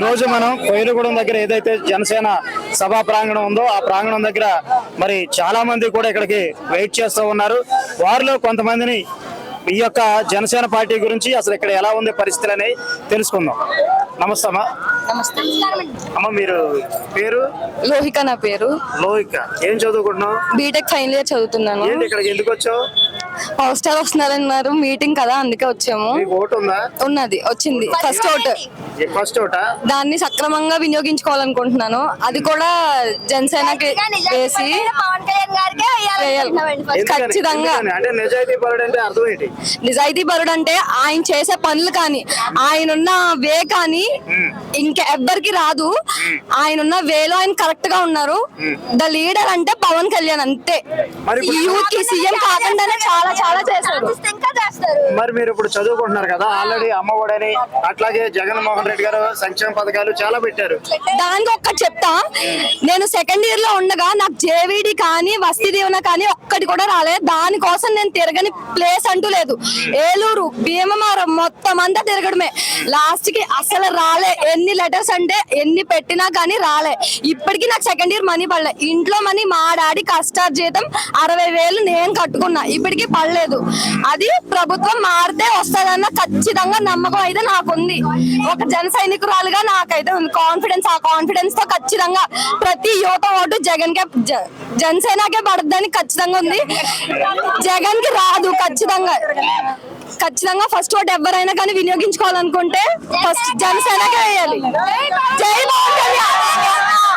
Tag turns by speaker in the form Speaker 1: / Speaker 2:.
Speaker 1: ఈ రోజు మనం కోయిలగూడెం దగ్గర ఏదైతే జనసేన సభా ప్రాంగణం ఉందో ఆ ప్రాంగణం దగ్గర మరి చాలా మంది కూడా ఇక్కడికి వెయిట్ చేస్తూ ఉన్నారు. వారిలో కొంతమందిని ఈ యొక్క జనసేన పార్టీ గురించి అసలు ఇక్కడ ఎలా ఉంది పరిస్థితులు అనేవి తెలుసుకుందాం. నమస్తే అమ్మా
Speaker 2: నమస్తే.
Speaker 1: అమ్మ మీరు పేరు?
Speaker 2: లోహిక నా పేరు.
Speaker 1: లోహిక. ఏం చదువుకుంటున్నావు?
Speaker 2: బీటెక్ ఫైనల్ ఇయర్ చదువుతున్నాను.
Speaker 1: ఏంటి ఇక్కడికి ఎందుకు వచ్చావు?
Speaker 2: హాస్టల్ వస్తున్నారన్నారు. మీటింగ్ కదా అందుకే వచ్చాము.
Speaker 1: మీకు ఓటు ఉందా?
Speaker 2: ఉన్నది వచ్చింది. First vote.
Speaker 1: ఫస్ట్ ఓటా?
Speaker 2: దాన్ని సక్రమంగా వినియోగించుకోవాలనుకుంటున్నాను. అది కూడా జనసేనకి వేసి
Speaker 3: పవన్ కళ్యాణ్ గారికి?
Speaker 2: ఖచ్చితంగా?
Speaker 1: అంటే నిజాయితీ పరుడు అంటే అర్థం ఏంటి?
Speaker 2: నిజాయితీ పరుడు అంటే ఆయన చేసే పనులు కానీ ఆయన ఉన్న వే కానీ ఇంకా ఎవ్వరికి రాదు. ఆయన ఉన్న వేలో ఆయన కరెక్ట్గా ఉన్నారు. ద లీడర్ అంటే పవన్ కళ్యాణ్ అంతే. యూత్కి సీఎం కాకుండానే చాలా చాలా
Speaker 3: చేస్తారు.
Speaker 1: మరి మీరు ఇప్పుడు చదువుకుంటున్నారు కదా ఆల్రెడీ అమ్మఒడని అట్లాగే జగన్మోహన్ రెడ్డి గారు సంక్షేమ పథకాలు చాలా పెట్టారు.
Speaker 2: దానికి ఒక్కటి చెప్తా నేను సెకండ్ ఇయర్లో ఉండగా నాకు జేవిడి కానీ వస్తీ దీవెన కానీ ఒక్కటి కూడా రాలేదు దానికోసం నేను తిరగని ప్లేస్ అంటూ లేదు. ఏలూరు భీమవరం మొత్తం అంతా తిరగడమే. లాస్ట్కి అసలు రాలే. ఎన్ని లెటర్స్ అంటే ఎన్ని పెట్టినా కానీ రాలే. ఇప్పటికి నాకు సెకండ్ ఇయర్ మనీ పడలే. ఇంట్లో మనీ మా డాడీ కష్టార్జితం అరవై వేలు నేను కట్టుకున్నా. ఇప్పటికి పడలేదు. అది ప్రభుత్వం మారితే వస్తుందన్న ఖచ్చితంగా నమ్మకం అయితే నాకుంది. ఒక జన సైనికురాలుగా నాకైతే ఉంది. కాన్ఫిడెన్స్ ఆ కాన్ఫిడెన్స్తో ఖచ్చితంగా ప్రతి యువత ఓటు జగన్ కే జనసేనకే పడద్దని ఖచ్చితంగా ఉంది. జగన్కి రాదు ఖచ్చితంగా. ఖచ్చితంగా ఫస్ట్ ఓట్ ఎవరైనా కానీ వినియోగించుకోవాలనుకుంటే ఫస్ట్ జనసేనకే వేయాలి. జై